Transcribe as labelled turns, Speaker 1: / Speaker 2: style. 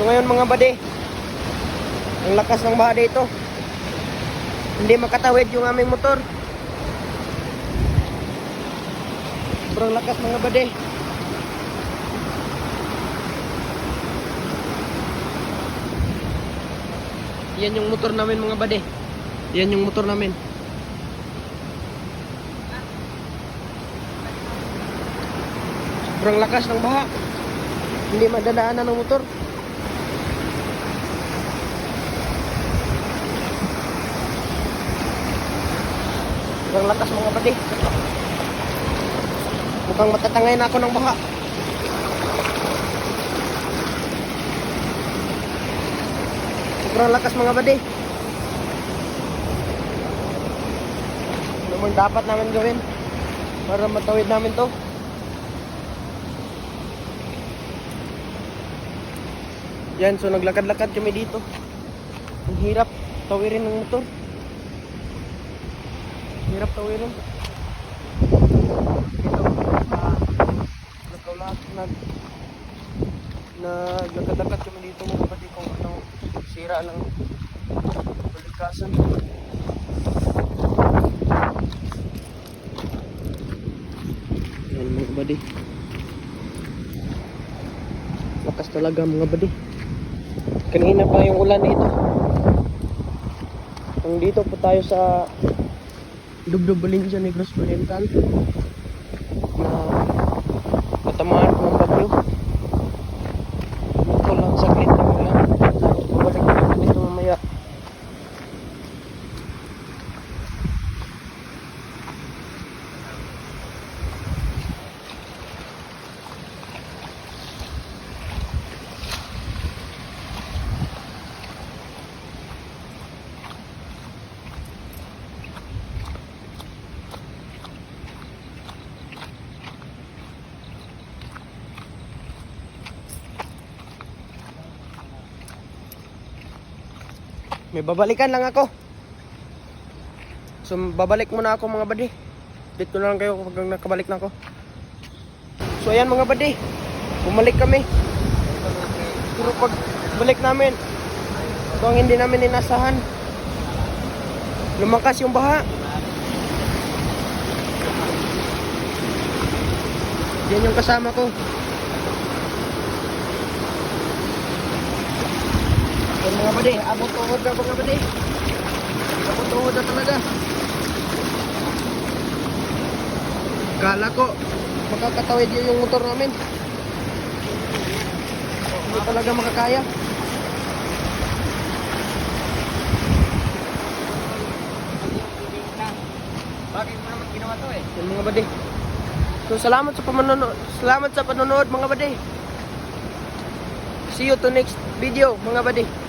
Speaker 1: So ngayon mga bade, ang lakas ng baha dito. Hindi makatawid yung aming motor. Sobrang lakas mga bade. Yan yung motor namin mga bade. Yan yung motor namin. Sobrang lakas ng baha. Hindi madadaanan ng motor. Sobrang lakas mga bade. Mukhang matatangay na ako ng baha. Sobrang lakas mga bade. Ano dapat namin gawin para matawid namin to? Yan, so naglakad-lakad kami dito. Ang hirap tawirin ng motor. Hirap tawirin. Ito, ah, nagkaulak, nag, naglakad-lakad kami dito mga kapatid kung ano, sira lang balikasan. Yan mga badi. Lakas talaga mga badi. Kanina pa yung ulan dito. Kung dito po tayo sa Dubdub Valencia Negros Oriental na natamaan po ng bagyo. Ito lang saglit lang ulan. Tapos babalik na natin ito mamaya. May babalikan lang ako. So babalik muna ako mga badi. Dito na lang kayo kapag nakabalik na ako. So ayan mga badi. Bumalik kami. Pero pag balik namin, ito ang hindi namin inasahan. Lumakas yung baha. Yan yung kasama ko. Bade, abot tuhod na mga bade. Abot tuhod na talaga. Kala ko, makakatawid yun yung motor namin. Hindi talaga makakaya.
Speaker 2: Bakit mo naman ginawa to eh?
Speaker 1: Yan mga bade. So salamat sa panonood. Salamat sa panonood mga bade. See you to next video mga bade.